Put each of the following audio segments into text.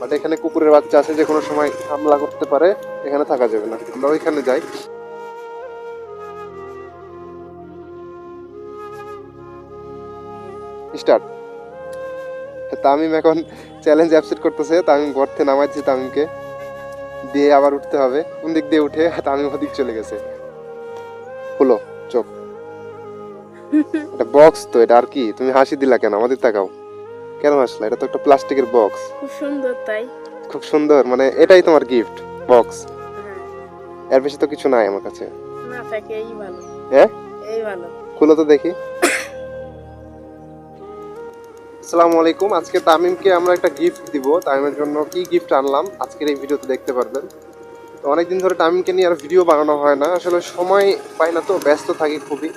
But এখানে কুকুরের বাচ্চা আছে যে কোনো সময় হামলা করতে পারে এখানে থাকা যাবে না। আমরা ওইখানে যাই। স্টার্ট। তামিম এখন চ্যালেঞ্জ অ্যাপসেট করতেছে তামিম ঘর থেকে নামাইছে তামিমকে। দিয়ে আবার উঠতে হবে। কোন দিক দিয়ে উঠে? তামিম ওদিক চলে গেছে। হলো চোখ। এটা বক্স তো এটা আর কি? তুমি হাসি দিলা কেন? আমাদের তাকাও। কেন হাসলা এটা তো একটা প্লাস্টিকের বক্স খুব সুন্দর তাই? খুব সুন্দর মানে এটাই তোমার গিফট বক্স হ্যাঁ। এর বেশি তো কিছু নাই আমার কাছে। না থাকে এই ভালো। হ্যাঁ এই ভালো। খুলো তো দেখি। আসসালামু আলাইকুম আজকে তামিমকে আমরা একটা গিফট দিব। তামিমের জন্য কি গিফট আনলাম? আজকের এই ভিডিওতে দেখতে পারবেন। তো অনেকদিন ধরে তামিমকে নিয়ে আর ভিডিও বানানো হয় না। আসলে সময় পাই না তো ব্যস্ত থাকি খুবই।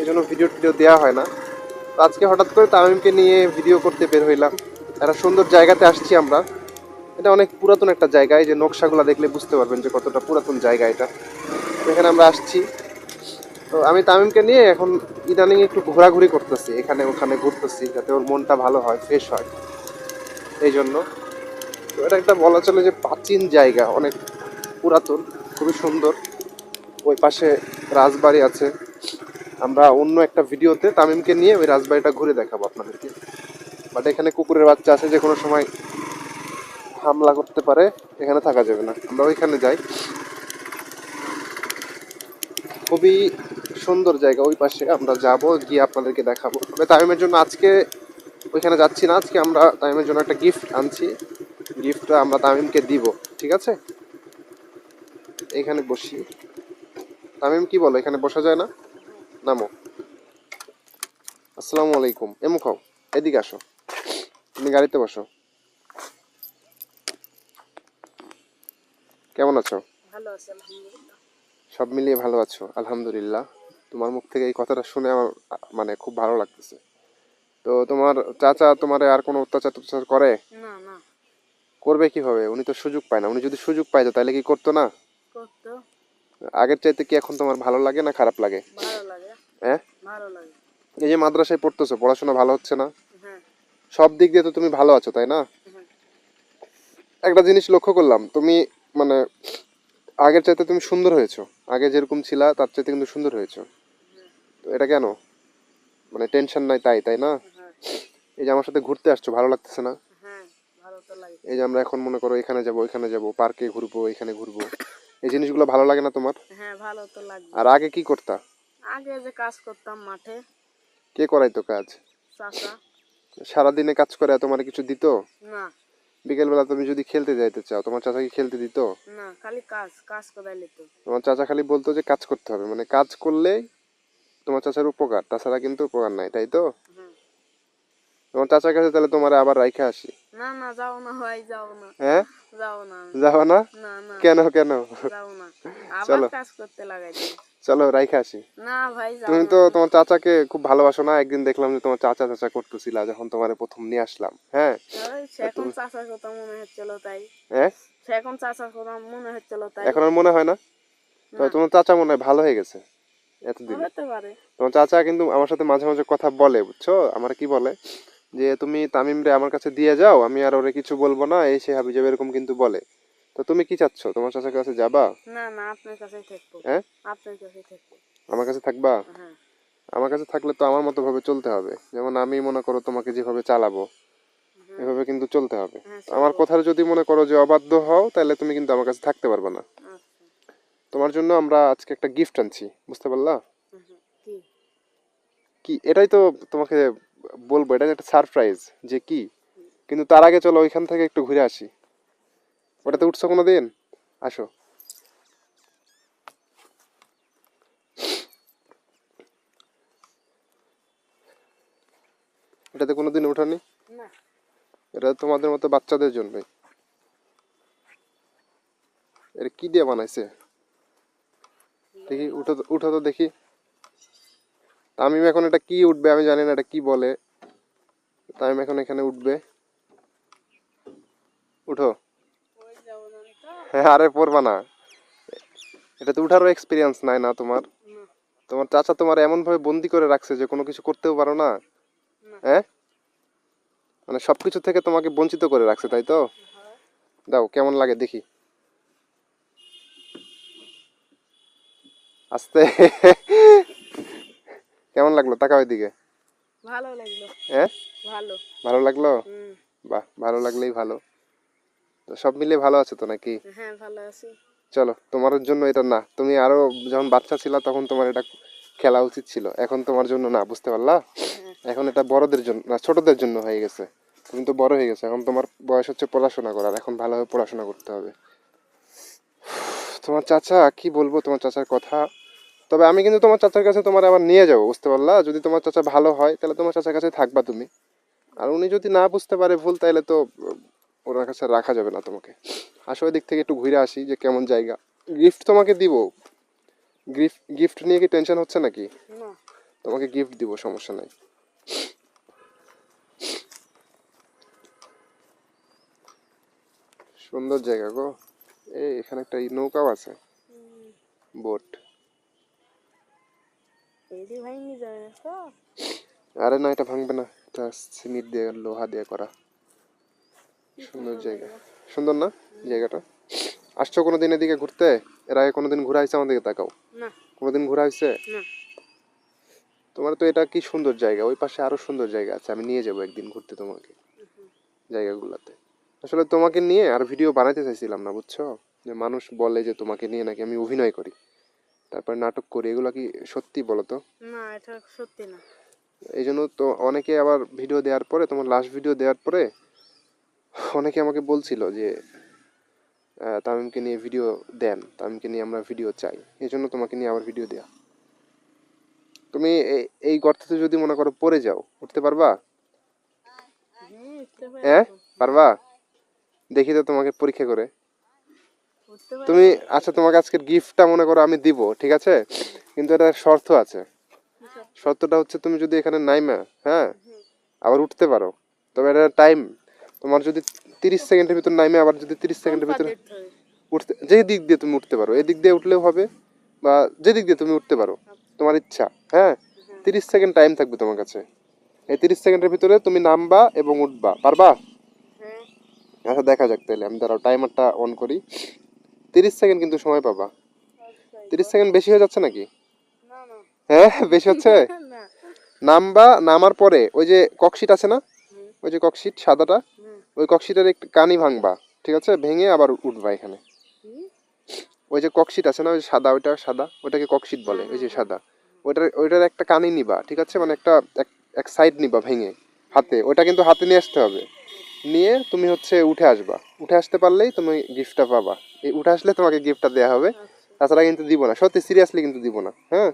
এই জন্য ভিডিও টিডিও দেওয়া হয় না। আজকে হঠাৎ করে তামিমকে নিয়ে ভিডিও করতে বের হইলাম। একটা সুন্দর জায়গাতে আসছি আমরা। এটা অনেক পুরাতন একটা জায়গা, এই যে নকশাগুলো দেখলে বুঝতে পারবেন যে কতটা পুরাতন জায়গা এটা। এখানে আমরা আসছি। তো আমি তামিমকে নিয়ে এখন ইদানিং একটু ঘোরাঘুরি করতেছি, এখানে ওখানে ঘুরতেছি, যাতে ওর মনটা ভালো হয় ফ্রেশ হয়। এই জন্য। তো এটা একটা বলা চলে যে প্রাচীন জায়গা, অনেক পুরাতন, খুবই সুন্দর। ওই পাশে রাজবাড়ি আছে। আমরা অন্য একটা ভিডিওতে তামিমকে নিয়ে ওই রাজবাড়িটা ঘুরে দেখাবো আপনাদেরকে। বাট এখানে কুকুরের বাচ্চা আছে যে কোনো সময় হামলা করতে পারে, এখানে থাকা যাবে না। আমরা ওইখানে যাই। খুবই সুন্দর জায়গা, ওই পাশে আমরা যাব, গিয়ে আপনাদেরকে দেখাবো। তবে তামিমের জন্য আজকে ওইখানে যাচ্ছি না, আজকে আমরা তামিমের জন্য একটা গিফট আনছি। গিফটটা আমরা তামিমকে দিব, ঠিক আছে? এখানে বসি। তামিম কি বলো, এখানে বসা যায় না? নামো। আসসালামু আলাইকুম। এমু খাও। এদিকে আসো। তুমি গাড়িতে বসো। কেমন আছো? ভালো আছে আলহামদুলিল্লাহ। সব মিলিয়ে ভালো আছো আলহামদুলিল্লাহ। তোমার মুখ থেকে এই কথাটা শুনে আমার মানে খুব ভালো লাগতেছে। তো তোমার চাচা তোমার আর কোনো অত্যাচার টত্যাচার করে? না না। করবে কীভাবে? উনি তো সুযোগ পায় না। উনি যদি সুযোগ পাইতো তাহলে কি করতো না? করতো। আগের চাইতে কি এখন তোমার ভালো লাগে না খারাপ লাগে? হ্যাঁ? এই যে মাদ্রাসায় পড়তেছো পড়াশোনা ভালো হচ্ছে না? হ্যাঁ। সব দিক দিয়ে তো তুমি ভালো আছো তাই না? হ্যাঁ। একটা জিনিস লক্ষ্য করলাম তুমি মানে আগের চাইতে তুমি সুন্দর হয়েছো। আগে যেরকম ছিলা তার চাইতে কিন্তু সুন্দর হয়েছো। তো এটা কেন? মানে টেনশন নাই তাই তাই না? হ্যাঁ। এই যে আমার সাথে ঘুরতে আসছো ভালো লাগতেছে না? এই যে আমরা এখন মনে করো এখানে যাব এখানে যাব পার্কে ঘুরবো এখানে ঘুরবো এই জিনিসগুলো ভালো লাগে না তোমার? হ্যাঁ ভালো তো লাগবে। আর আগে কি করতা? আগে যে কাজ করতাম মাঠে। কে করাইতো কাজ? চাষা সারাদিনে কাজ করে তোমার কিছু দিত? না। বিকেলবেলা তুমি যদি খেলতে যাইতে চাও তোমার চাচা কি খেলতে দিত? না খালি কাজ কাজ কোথায় নিত তোমার চাচা খালি বলতো যে কাজ করতে হবে মানে কাজ করলেই তোমার চাচার উপকার তাছাড়া কিন্তু উপকার নাই তাই তো? তোমার চাচার কাছে তাহলে তোমার আবার রাইখে আসি? না না যাও না ভাই যাও না। হ্যাঁ? যাও না। যাও না? না না। কেন কেন? যাও না। আবার চলো। কাজ করতে লাগাই দিই চলো রাইখে আসি। না ভাই তুমি তো তোমার চাচাকে খুব ভালোবাসো না? একদিন দেখলাম যে তোমার চাচা চাচা করতেছিলা যখন তোমার প্রথম নিয়ে আসলাম হ্যাঁ? এখন চাচার কথা মনে হচ্ছিল তাই। হ্যাঁ এখন চাচার কথা মনে হচ্ছিল তাই। এখন আর মনে হয় না? তো তোমার চাচা মনে হয় ভালো হয়ে গেছে এতদিন। তোমার চাচা কিন্তু আমার সাথে মাঝে মাঝে কথা বলে বুঝছ? আমার কি বলে? যে তুমি তামিম রে আমার কাছে দিয়ে যাও আমি আর ওরে কিছু বলব না এই সে হাবি যাবে এরকম কিন্তু বলে। তো তুমি কি চাচ্ছ? তোমার চাচার কাছে যাবা? না না আপনার কাছেই থাকব। হ্যাঁ? আপনার কাছেই থাকব। আমার কাছে থাকবা? হ্যাঁ। আমার কাছে থাকলে তো আমার মতো ভাবে চলতে হবে। যেমন আমি মনে করো তোমাকে যেভাবে চালাবো হ্যাঁ, এভাবে কিন্তু চলতে হবে। হ্যাঁ, আমার কথার যদি মনে করো যে অবাধ্য হও তাহলে তুমি কিন্তু আমার কাছে থাকতে পারবে না। আচ্ছা। তোমার জন্য আমরা আজকে একটা গিফট আনছি বুঝতে পারলা? কি? এটাই তো তোমাকে বলব এটা একটা সারপ্রাইজ যে কি? কিন্তু তার আগে চলো ওইখান থেকে একটু ঘুরে আসি। ওটাতে উঠছো কোনো দিন আসো। এটাতে কোনো দিন উঠানি এটা তোমাদের মতো বাচ্চাদের জন্যই। এটা কি দিয়ে বানাইছে? দেখি উঠো তো উঠো তো দেখি। তামিম এখন এটা কি উঠবে আমি জানি না এটা কি বলে। তামিম এখন এখানে উঠবে। উঠো। হ্যাঁ আরে পড়বা না। এটা তো উঠারও এক্সপিরিয়েন্স নাই না তোমার। তোমার চাচা তোমার এমন ভাবে বন্দি করে রাখছে যে কোনো কিছু করতেও পারো না। হ্যাঁ? মানে সবকিছু থেকে তোমাকে বঞ্চিত করে রাখছে তাই তো? হ্যাঁ। দাও কেমন লাগে দেখি। আস্তে। কেমন লাগল? তাকাও এদিকে। ভালো লাগল। হ্যাঁ? ভালো। ভালো লাগল? বাহ ভালো লাগলেই ভালো। তো সব মিলে ভালো আছে তো নাকি? হ্যাঁ ভালো আছি। চলো তোমার জন্য এটা না। তুমি আরও যখন বাচ্চা ছিলা তখন তোমার এটা খেলা উচিত ছিল। এখন তোমার জন্য না বুঝতে পারলা? হ্যাঁ। এখন এটা বড়দের জন্য না ছোটদের জন্য হয়ে গেছে। তুমি তো বড় হয়ে গেছে এখন তোমার বয়স হচ্ছে পড়াশোনা করার। এখন ভালোভাবে পড়াশোনা করতে হবে। তোমার চাচা কি বলব তোমার চাচার কথা? তবে আমি কিন্তু তোমার চাচার কাছে তোমার আবার নিয়ে যাব বুঝতে পারলা? যদি তোমার চাচা ভালো হয় তাহলে তোমার চাচার কাছে থাকবা তুমি। আর উনি যদি না বুঝতে পারে ভুল তাহলে তো ওনার কাছে রাখা যাবে না তোমাকে। আসো দিক থেকে একটু ঘুরে আসি যে কেমন জায়গা। গিফট তোমাকে দিব। গিফট গিফট নিয়ে কি টেনশন হচ্ছে নাকি? না। তোমাকে গিফট দিব সমস্যা নাই। সুন্দর জায়গা গো। এই এখানে একটা নৌকাও আছে। বোট আরে না এটা ভাঙবে না। এটা সিমেন্ট দিয়ে লোহা দিয়ে করা। সুন্দর জায়গা। সুন্দর না জায়গাটা? আসছো কোনোদিন এদিকে ঘুরতে? এর আগে কোনোদিন ঘুরে আইছে আমাদেরকে তাকাও। কোনোদিন ঘুরে আইছে? তোমার তো এটা কি সুন্দর জায়গা? ওই পাশে আরও সুন্দর জায়গা আছে। আমি নিয়ে যাব একদিন ঘুরতে তোমাকে। জায়গাগুলোতে। আসলে তোমাকে নিয়ে আর ভিডিও বানাইতে চাইছিলাম না বুঝছ? যে মানুষ বলে যে তোমাকে নিয়ে নাকি আমি অভিনয় করি। তারপর নাটক করি। এগুলো কি সত্যি বলো তো? না এটা সত্যি না। এই জন্য তো অনেকে আবার ভিডিও দেওয়ার পরে তোমার লাস্ট ভিডিও দেওয়ার পরে অনেকে আমাকে বলছিল যে তামিমকে নিয়ে ভিডিও দেন, তামিমকে নিয়ে আমরা ভিডিও চাই, এই জন্য তোমাকে নিয়ে আবার ভিডিও দেয়া। তুমি এই- গর্ততে যদি মনে করো পড়ে যাও, উঠতে পারবা? হ্যাঁ পারবা? দেখি তো তোমাকে পরীক্ষা করে। তুমি আচ্ছা তোমাকে আজকের গিফটটা মনে করো আমি দিব, ঠিক আছে? কিন্তু এটা শর্ত আছে। শর্তটা হচ্ছে তুমি যদি এখানে নাইমা হ্যাঁ আবার উঠতে পারো। তবে এটা টাইম তোমার যদি তিরিশ সেকেন্ডের ভিতর নামে আবার যদি তিরিশ সেকেন্ডের ভিতরে উঠতে। যে দিক দিয়ে তুমি উঠতে পারো এই দিক দিয়ে উঠলেও হবে বা যে দিক দিয়ে তুমি উঠতে পারো তোমার ইচ্ছা হ্যাঁ? তিরিশ সেকেন্ড টাইম থাকবে তোমার কাছে। এই তিরিশ সেকেন্ডের ভিতরে তুমি নামবা এবং উঠবা পারবা? হ্যাঁ। আচ্ছা দেখা যাক তাহলে আমি দাঁড়াও টাইমারটা অন করি। তিরিশ সেকেন্ড কিন্তু সময় পাবা। আচ্ছা। তিরিশ সেকেন্ড বেশি হয়ে যাচ্ছে নাকি? হ্যাঁ বেশি হচ্ছে? নামবা নামার পরে ওই যে ককশিট আছে না। ওই যে ককশিট সাদাটা ওই ককশিটের একটু কানি ভাঙবা ঠিক আছে? ভেঙে আবার উঠবা এখানে। ওই যে ককশিট আছে না ওই সাদা ওইটা সাদা ওইটাকে ককশিট বলে ওই যে সাদা। ওইটার ওইটার একটা কানি নিবা ঠিক আছে? মানে একটা এক- এক সাইড নিবা ভেঙে হাতে। ওইটা কিন্তু হাতে নিয়ে আসতে হবে। নিয়ে তুমি হচ্ছে উঠে আসবা। উঠে আসতে পারলেই তুমি গিফটটা পাবা। এই উঠে আসলে তোমাকে গিফটটা দেওয়া হবে। আচ্ছা। তাছাড়া কিন্তু দিব না। সত্যি সিরিয়াসলি কিন্তু দিব না। হ্যাঁ?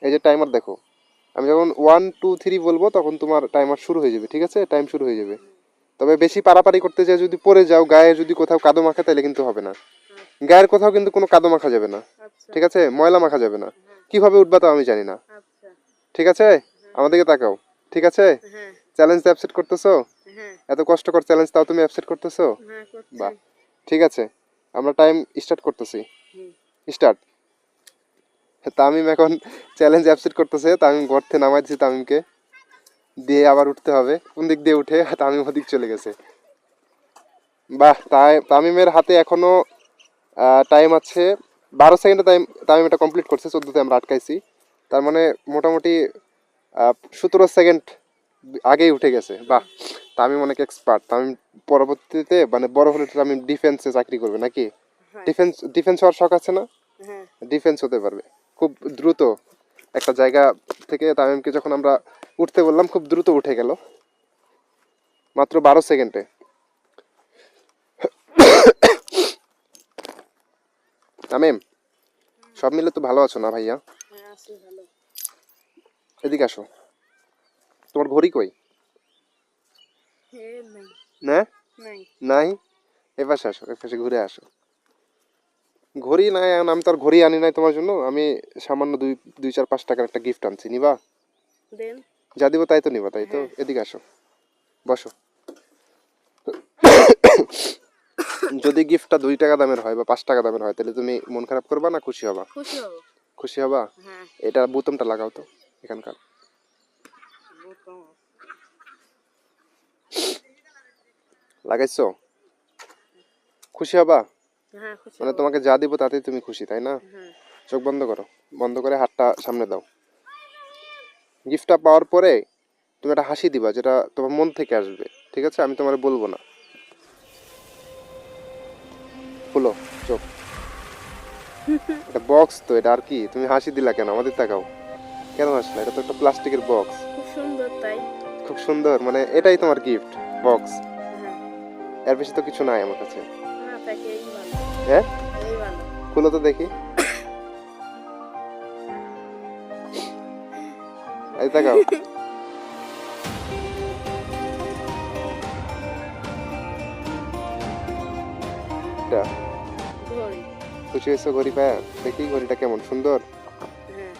এই যে টাইমার দেখো। আমি যখন ওয়ান টু থ্রি বলব তখন তোমার টাইমার শুরু হয়ে যাবে ঠিক আছে? টাইম শুরু হয়ে যাবে। তবে বেশি পারাপারি করতে চাই যদি পড়ে যাও গায়ে যদি কোথাও কাদো মাখা তাহলে কিন্তু হবে না। গায়ের কোথাও কিন্তু কোনো কাদো মাখা যাবে না আচ্ছা। ঠিক আছে? ময়লা মাখা যাবে না। কীভাবে উঠবা তো আমি জানি না। আচ্ছা। ঠিক আছে? আমাদেরকে তাকাও ঠিক আছে? হ্যাঁ। চ্যালেঞ্জ অ্যাপসেট করতেছো? হ্যাঁ। এত কষ্টকর চ্যালেঞ্জ তাও তুমি অ্যাপসেট করতেছো? হ্যাঁ বাহ ঠিক আছে। আমরা টাইম স্টার্ট করতেছি। স্টার্ট তামিম এখন চ্যালেঞ্জ অ্যাপসেট করতেছে। তামিম থেকে নামাই দিচ্ছে তামিমকে। দিয়ে আবার উঠতে হবে। কোন দিক দিয়ে উঠে? তামিম ওদিক চলে গেছে। বাহ তাই তামিমের হাতে এখনও টাইম আছে। বারো সেকেন্ডে টাইম তামিম এটা কমপ্লিট করছে। চোদ্দোতে আমরা আটকাইছি। তার মানে মোটামুটি সতেরো সেকেন্ড আগেই উঠে গেছে। বাহ তামিম অনেক এক্সপার্ট তামিম পরবর্তীতে মানে বড় হলে তামিম ডিফেন্সে চাকরি করবে নাকি? হ্যাঁ। ডিফেন্স ডিফেন্স হওয়ার শখ আছে না? হ্যাঁ। ডিফেন্স হতে পারবে। খুব দ্রুত একটা জায়গা থেকে তামিমকে যখন আমরা উঠতে বললাম খুব দ্রুত উঠে গেল। মাত্র বারো সেকেন্ডে। তামিম সব মিলে তো ভালো আছো না ভাইয়া? হ্যাঁ এদিকে আসো। তোমার ঘড়ি কই? না? নাই। নাই? এপাশে আসো এপাশে ঘুরে আসো। ঘড়ি নাই আমি তো আর ঘড়ি আনি নাই তোমার জন্য। আমি সামান্য দুই দুই চার পাঁচ টাকার একটা গিফট আনছি নিবা? দেন। যা দিব তাই তো নিবা তাই তো? এদিকে আসো। বসো। যদি গিফটটা দুই টাকা দামের হয় বা পাঁচ টাকা দামের হয় তাহলে তুমি মন খারাপ করবা না খুশি হবা? খুশি হব। খুশি হবা? হ্যাঁ। এটা বোতামটা লাগাও তো এখানকার। লাগাইছো? খুশি হবা? হ্যাঁ মানে তোমাকে যা দিব তাতেই তুমি খুশি তাই না? হ্যাঁ। চোখ বন্ধ করো বন্ধ করে হাতটা সামনে দাও। গিফটটা পাওয়ার পরে তুমি একটা হাসি দিবা যেটা তোমার মন থেকে আসবে ঠিক আছে? আমি তোমার বলব না। খুলো চোখ। এটা বক্স তো এটা আর কি? তুমি হাসি দিলা কেন? আমাদের তাকাও। কেন হাসলা? এটা তো একটা প্লাস্টিকের বক্স খুব সুন্দর তাই। খুব সুন্দর মানে এটাই তোমার গিফট বক্স হ্যাঁ। এর বেশি তো কিছু নাই আমার কাছে। না হ্যাঁ? খুলো তো দেখি। এই তাকাও। খুশি হয়েছো ঘড়ি পায়া? দেখি ঘড়িটা কেমন? সুন্দর? হ্যাঁ।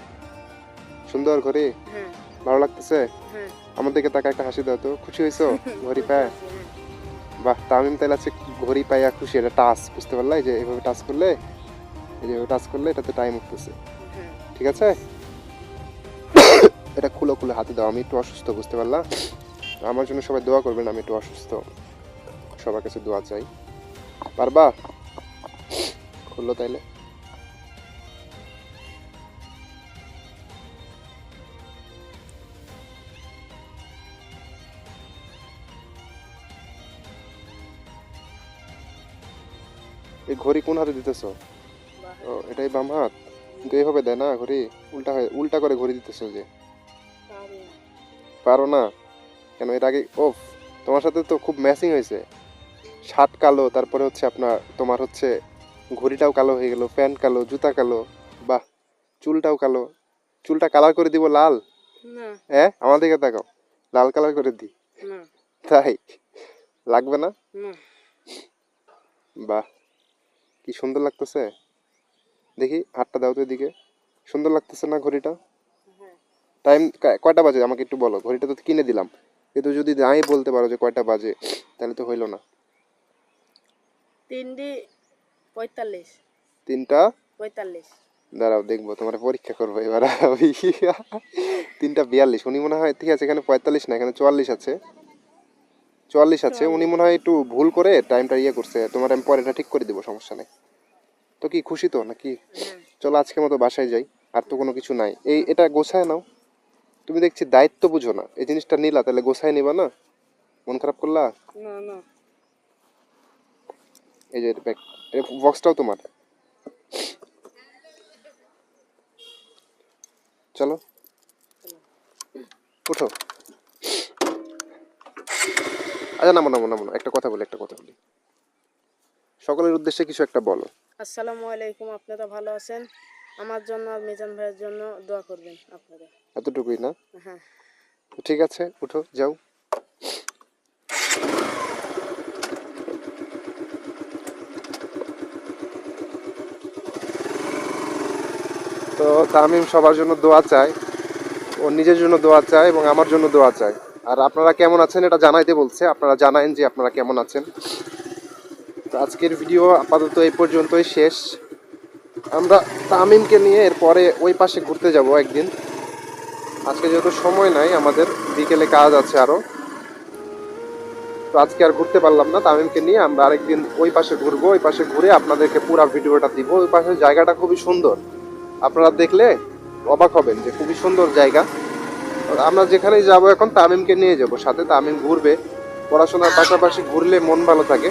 সুন্দর ঘড়ি? হ্যাঁ। ভালো লাগতেছে? হ্যাঁ। আমার দিকে তাকা একটা হাসি দাও তো। খুশি হয়েছো? ঘড়ি পায়া? বাহ তামিম তাইলে আছে ঘড়ি পাইয়া খুশি, এটা টাচ, বুঝতে পারলাই যে এভাবে টাচ করলে, এই যে টাচ করলে এটাতে টাইম উঠতেছে। ঠিক আছে? এটা খুলে খুলে হাতে দাও, আমি একটু অসুস্থ, বুঝতে পারলাম আমার জন্য সবাই দোয়া করবেন, আমি একটু অসুস্থ। সবার কাছে দোয়া চাই। পারবা? খুললো তাইলে। এই ঘড়ি কোন হাতে দিতেছো? ও এটাই বাম হাত? কিন্তু এইভাবে দেয় না ঘড়ি? উল্টা হয়ে উল্টা করে ঘড়ি দিতেছো যে। পারো না। কেন? এর আগে ওফ তোমার সাথে তো খুব ম্যাচিং হয়েছে। শার্ট কালো তারপরে হচ্ছে আপনার তোমার হচ্ছে ঘড়িটাও কালো হয়ে গেল প্যান্ট কালো জুতা কালো বাহ চুলটাও কালো। চুলটা কালার করে দিব লাল? হ্যাঁ? আমার দিকে তাকাও। লাল কালার করে দিই। তাই? লাগবে না। বাহ। কি সুন্দর লাগতেছে? দেখি হাতটা দাও তো এদিকে। সুন্দর লাগতেছে না ঘড়িটা? হ্যাঁ। টাইম কয়টা বাজে? আমাকে একটু বলো। ঘড়িটা তো কিনে দিলাম। কিন্তু যদি নাই বলতে পারো যে কয়টা বাজে তাহলে তো হইল না। তিনটি পঁয়তাল্লিশ। তিনটা? পঁয়তাল্লিশ। দাঁড়াও দেখব। তোমার পরীক্ষা করব এবার আমি। তিনটা বিয়াল্লিশ। উনি মনে হয় ঠিক আছে এখানে পঁয়তাল্লিশ না এখানে চুয়াল্লিশ আছে। চুয়াল্লিশ আছে। উনি মনে হয় একটু ভুল করে টাইমটা ইয়ে করছে। তোমার আমি পরে এটা ঠিক করে দিব সমস্যা নেই। তো কি খুশি তো নাকি? হ্যাঁ। চলো আজকের মতো বাসায় যাই আর তো কোনো কিছু নাই। এই এটা গোছায় নাও। তুমি দেখছি দায়িত্ব বুঝো না। এই জিনিসটা নিলা তাহলে গোছায় নিবা না? মন খারাপ করলা? না না। এই যে ব্যাগ এই বক্সটাও তোমার। চলো। উঠো। আচ্ছা নামো নামো নামো। একটা কথা বলি একটা কথা বলি। সকলের উদ্দেশ্যে কিছু একটা বলো। আসসালামু আলাইকুম আপনারা ভালো আছেন? আমার জন্য আর মিজান ভাইয়ের জন্য দোয়া করবেন আপনারা এতটুকুই না? হ্যাঁ। ঠিক আছে উঠো যাও। তো তামিম সবার জন্য দোয়া চায় ও নিজের জন্য দোয়া চায় এবং আমার জন্য দোয়া চায়। আর আপনারা কেমন আছেন এটা জানাইতে বলছে আপনারা জানায়েন যে আপনারা কেমন আছেন। তো আজকের ভিডিও আপাতত এই পর্যন্তই শেষ। আমরা তামিমকে নিয়ে এরপরে ওই পাশে ঘুরতে যাব একদিন। আজকে যেহেতু সময় নাই, আমাদের বিকেলে কাজ আছে আরও তো আজকে আর ঘুরতে পারলাম না তামিমকে নিয়ে, আমরা আরেকদিন ওই পাশে ঘুরবো, ওই পাশে ঘুরে আপনাদেরকে পুরো ভিডিওটা দিব। ওই পাশে জায়গাটা খুবই সুন্দর। আপনারা দেখলে অবাক হবেন যে খুবই সুন্দর জায়গা। আমরা যেখানেই যাব এখন তামিমকে নিয়ে যাব, সাথে তামিম ঘুরবে। পড়াশোনার পাশাপাশি ঘুরলে মন ভালো থাকে।